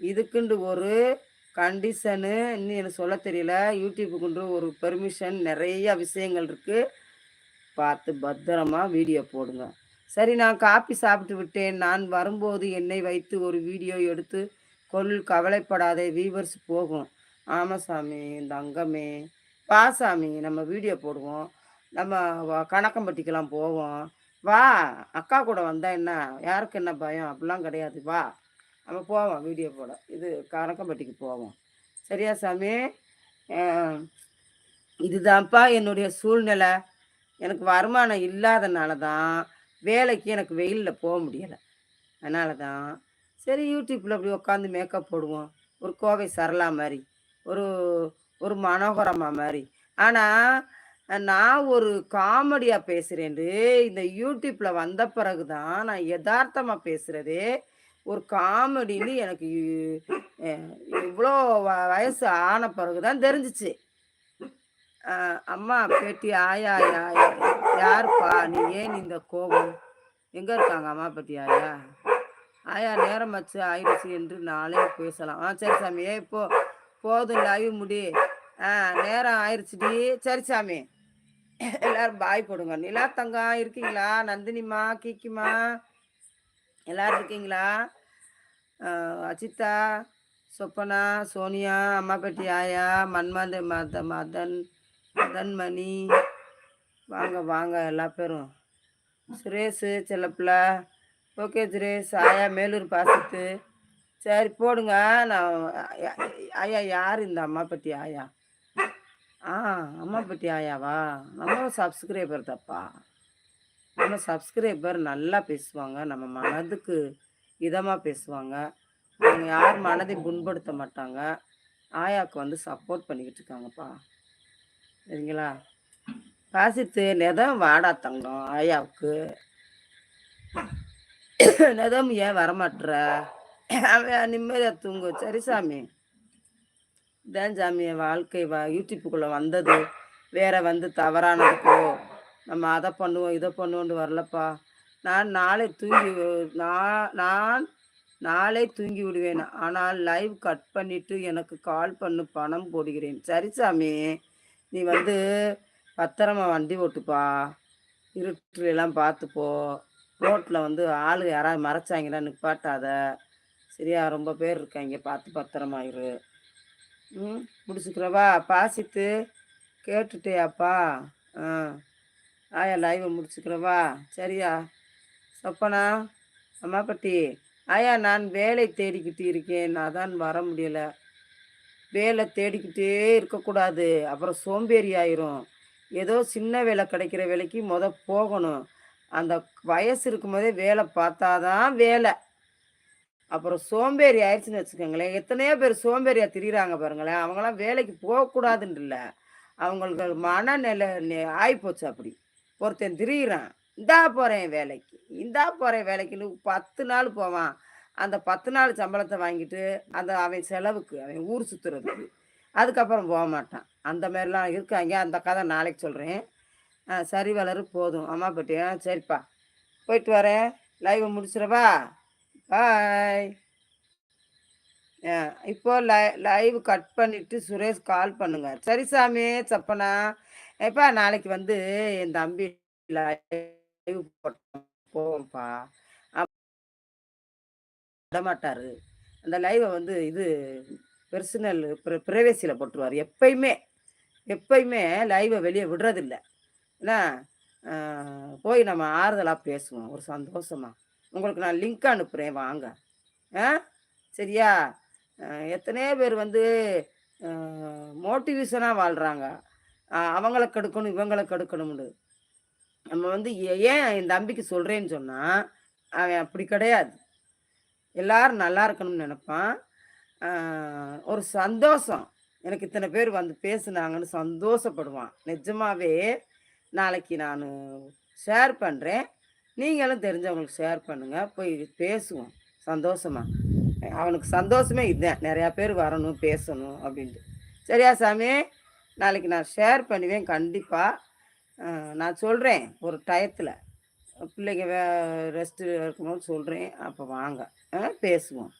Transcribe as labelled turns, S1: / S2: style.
S1: இதுக்குண்டு ஒரு கண்டிஷனு இன்னும் எனக்கு சொல்ல தெரியல. யூடியூப்புக்குண்டு ஒரு பெர்மிஷன் நிறைய விஷயங்கள் இருக்குது பார்த்து பத்திரமா வீடியோ போடுங்க. சரி நான் காப்பி சாப்பிட்டு விட்டேன். நான் வரும்போது என்னை வைத்து ஒரு வீடியோ எடுத்து கொள் கவலைப்படாதே வீவர்ஸ் போகும். ஆமாம் சாமி இந்த அங்கமே. வா சாமி நம்ம வீடியோ போடுவோம். நம்ம வ- கணக்கம்பட்டிக்கெல்லாம் போவோம். வா அக்கா கூட வந்தால் என்ன? யாருக்கு என்ன பயம்? அப்படிலாம் கிடையாது. வா. நம்ம போவோம் வீடியோ போட. இது கணக்கம்பட்டிக்கு போவோம். சரியா சாமி? இதுதான்ப்பா என்னுடைய சூழ்நிலை. எனக்கு வருமானம் இல்லாதனால தான் வேலைக்கு எனக்கு வெயிலில் போக முடியலை. அதனால தான் சரி யூடியூப்பில் அப்படி உட்காந்து மேக்கப் போடுவோம். ஒரு கோவை சரளா மாதிரி ஒரு ஒரு மனோகரமா மாதிரி. ஆனால் நான் ஒரு காமெடியாக பேசுகிறேன்ட்டு இந்த யூடியூப்பில் வந்த பிறகு தான் நான் யதார்த்தமாக பேசுகிறதே ஒரு காமெடின்னு எனக்கு இவ்வளோ வ- வயசு ஆன பிறகு தான் தெரிஞ்சிச்சு அம்மா பேட்டி ஆயா ஆயா யாருப்பா? நீ ஏன் இந்த கோபம்? எங்கே இருக்காங்க அம்மா பேட்டி ஆயா? ஆயா நேரம் வச்சு ஆயிடுச்சு என்று நாளே பேசலாம். ஆ சரி சாமி ஏ இப்போ போதும் லைவ் முடி. ஆ நேரம் ஆயிடுச்சுடி சரி சாமி எல்லாரும் பாய் போடுங்க. நிலா தங்கம் இருக்கீங்களா? நந்தினிமா கீக்கிமா எல்லாரும் இருக்கீங்களா? அஜித்தா அஜிதா சொப்பனா சோனியா அம்மாப்பேட்டி ஆயா மன்மத மத மதன் மதன்மணி. வாங்க வாங்க எல்லா பேரும். சுரேஷ் செல்லப்பிள்ளை ஓகே சுரேஷ். ஆயா மேலூர் பாசத்து. சரி போடுங்க. நான் ஆயா யார் இந்த அம்மாப்பட்டி ஆயா? ஆ அம்மாப்பட்டி ஆயாவா? நம்ம சப்ஸ்கிரைபர் தப்பா? நம்ம சப்ஸ்கிரைபர் நல்லா பேசுவாங்க நம்ம மனதுக்கு இதமாக பேசுவாங்க. அவங்க யார் மனதை புண்படுத்த மாட்டாங்க. ஆயாவுக்கு வந்து சப்போர்ட் பண்ணிக்கிட்டு இருக்காங்கப்பா. சரிங்களா? பாசித்து நெதம் வாடா தங்கம் ஆயாவுக்கு. நெதம் ஏன் வரமாட்டுற அவன் நிம்மதியாக தூங்கு. சரி சாமி. இதான் சாமி என் வாழ்க்கை வா யூடியூப்புக்குள்ளே வந்தது. வேற வந்து தவறானதுக்கோ நம்ம அதை பண்ணுவோம் இதை பண்ணுவோன்னு வரலப்பா. நான் நாளை தூங்கி நான் நான் நாளை தூங்கி விடுவேன். ஆனால் லைவ் கட் பண்ணிட்டு எனக்கு கால் பண்ணு பணம் போடுகிறேன். சரி சாமி நீ வந்து பத்திரமா வண்டி ஓட்டுப்பா. இருட்டுலாம் எல்லாம் பார்த்துப்போ ரோட்டில் வந்து ஆள் யாராவது மறைச்சாங்கன்னா நிப்பாட்டாத. சரியா ரொம்ப பேர் இருக்காங்க. பார்த்து பத்திரமா இரு. ம் முடிச்சுக்கிறவா? பாசித்து கேட்டுட்டியாப்பா. ஆ. ஆயா லைவை முடிச்சுக்கிறவா? சரியா? சொப்பனா? அம்மாப்பட்டி ஆயா நான் வேலை தேடிக்கிட்டு இருக்கேன். அதான் வர முடியலை. வேலை தேடிக்கிட்டே இருக்கக்கூடாது. அப்புறம் சோம்பேறி ஆயிரும். ஏதோ சின்ன வேலை கிடைக்கிற வேலைக்கு முத போகணும். அந்த வயசு இருக்கும்போதே வேலை பார்த்தாதான் வேலை. அப்புறம் சோம்பேறி ஆயிடுச்சுன்னு வச்சுக்கோங்களேன். எத்தனையோ பேர் சோம்பேறியாக திரியிறாங்க பாருங்களேன். அவங்களாம் வேலைக்கு போகக்கூடாதுன்னு இல்லை அவங்களுக்கு மனநிலை நெ- அப்படி. ஒருத்தன் திரியிறான் இந்தா போகிறேன் வேலைக்கு இந்தா போகிறேன் வேலைக்குன்னு பத்து நாள் போவான். அந்த பத்து நாள் சம்பளத்தை வாங்கிட்டு அந்த அவன் செலவுக்கு அவன் ஊர் சுற்றுறதுக்கு அதுக்கப்புறம் போக மாட்டான். அந்த மாதிரிலாம் இருக்காங்க. அந்த கதை நாளைக்கு சொல்கிறேன் சரி வளரு போதும். அம்மா பட்டி சரிப்பா. போயிட்டு வரேன். லைவை முடிச்சிடவா? பாய். இப்போ லை லைவ் கட் பண்ணிவிட்டு சுரேஷ் கால் பண்ணுங்க. சரி சாமி சப்பனா எப்பா நாளைக்கு வந்து என் தம்பி லைவ் போவோம்ப்பா விடமாட்டாரு. அந்த லைவை வந்து இது பெர்சனல் பிரைவேசியில் போட்டுருவார். எப்பயுமே எப்பயுமே லைவை வெளியே விடுறதில்ல. என்ன போய் நம்ம ஆறுதலாக பேசுவோம். ஒரு சந்தோஷமா. உங்களுக்கு நான் லிங்க் அனுப்புகிறேன் வாங்க. ஆ? சரியா? எத்தனையோ பேர் வந்து மோட்டிவேஷனாக வாழ்கிறாங்க அவங்களை கெடுக்கணும் இவங்களை கெடுக்கணும்னு. நம்ம வந்து ஏ- ஏன் என் தம்பிக்கு சொல்கிறேன்னு சொன்னால் அவன் அப்படி கிடையாது. எல்லாரும் நல்லா இருக்கணும்னு நினப்பான். ஒரு சந்தோஷம். எனக்கு இத்தனை பேர் வந்து பேசுனாங்கன்னு சந்தோஷப்படுவான். நிஜமாவே நாளைக்கு நான் ஷேர் பண்ணுறேன் நீங்களும் தெரிஞ்சவங்களுக்கு ஷேர் பண்ணுங்கள் போய் பேசுவோம். சந்தோஷமாக அவனுக்கு சந்தோஷமே இதுதான். நிறையா பேர் வரணும் பேசணும் அப்படின்ட்டு. சரியா சாமி? நாளைக்கு நான் ஷேர் பண்ணுவேன் கண்டிப்பாக நான் சொல்கிறேன் ஒரு டயத்தில். பிள்ளைங்க வே ரெஸ்ட்டு இருக்கும்போது சொல்கிறேன் அப்போ வாங்க. ஆ, பேசுவோம்.